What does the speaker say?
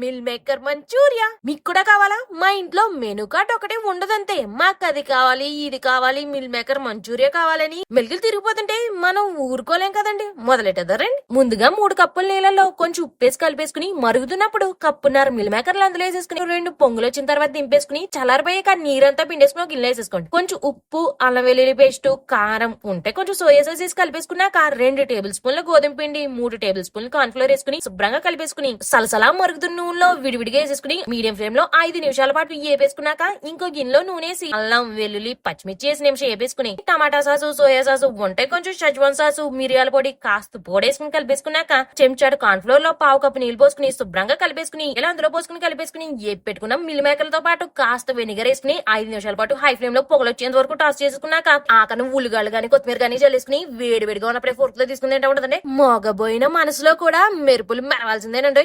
Meal maker Manchuria? మీకు కూడా కావాలా? మా ఇంట్లో మెనూ కార్డ్ ఒకటే ఉండదంతే. మాకు అది కావాలి ఇది కావాలి మిల్ మేకర్ మంచూరియా కావాలని. మెలుగులు తిరిగిపోతుంటే మనం ఊరుకోలేం కదండి. మొదలెట్టదరండి ముందుగా మూడు కప్పుల నీళ్ళలో కొంచెం ఉప్పేసి కలిపేసుకుని మరుగుతున్నప్పుడు కప్పున్నర మిల్ మేకర్లు అందులో వేసేసుకుని రెండు పొంగులు వచ్చిన తర్వాత దింపేసుకుని చల్లారిపోయాక నీరంతా పిండేసుకుని ఒక గిన్నె వేసేసుకోండి. కొంచెం ఉప్పు అల్లం వెల్లుల్లి పేస్ట్ కారం ఉంటే కొంచెం సోయా సాస్ వేసి కలిపేసుకున్నాక రెండు టేబుల్ స్పూన్ల గోధుమ పిండి మూడు టేబుల్ స్పూన్లు కార్న్ఫ్లోర్ వేసుకుని శుభ్రంగా కలిపేసుకుని సలసలా మరుగుతున్న నూనెలో విడివిడిగా వేసేసుకుని మీడియం ఫ్లేమ్లో ఐదు నిమిషాల పాటు వేపేసుకున్నాక ఇంకో గిన్నెలో నూనె వేసి అల్లం వెల్లుల్లి పచ్చిమిర్చి వేసి నిమిషం వేపేసుకుని టమాటా సాసు సోయా సాసు ఉంటే కొంచెం షజ్వాన్ సాసు మిరియాల పొడి కాస్త పొడేసుకుని కలిపేసుకున్నాక చెంచాడు కాన్ఫ్లోర్లో పావు కప్పు నీళ్ళు పోసుకుని శుభ్రంగా కలిపేసుకుని ఇలా అందులో పోసుకుని కలిపేసుకుని ఏపి పెట్టుకున్నాం మిల్ మేకలతో పాటు కాస్త వెనిగర్ వేసుకుని ఐదు నిమిషాల పాటు హై ఫ్లేమ్లో పొగలొచ్చేంత వరకు టాస్ చేసుకున్నాక ఆకను ఉల్లిగాళ్ళు గాని కొత్తిమీర గానీ చల్లేసుకుని వేడి వేడిగా ఉన్నప్పుడే ఫోర్క్లో తీసుకుని తింటా ఉంటదండి. మోగబోయిన మనసులో కూడా మెరుపులు మెరవాల్సిందేనండి.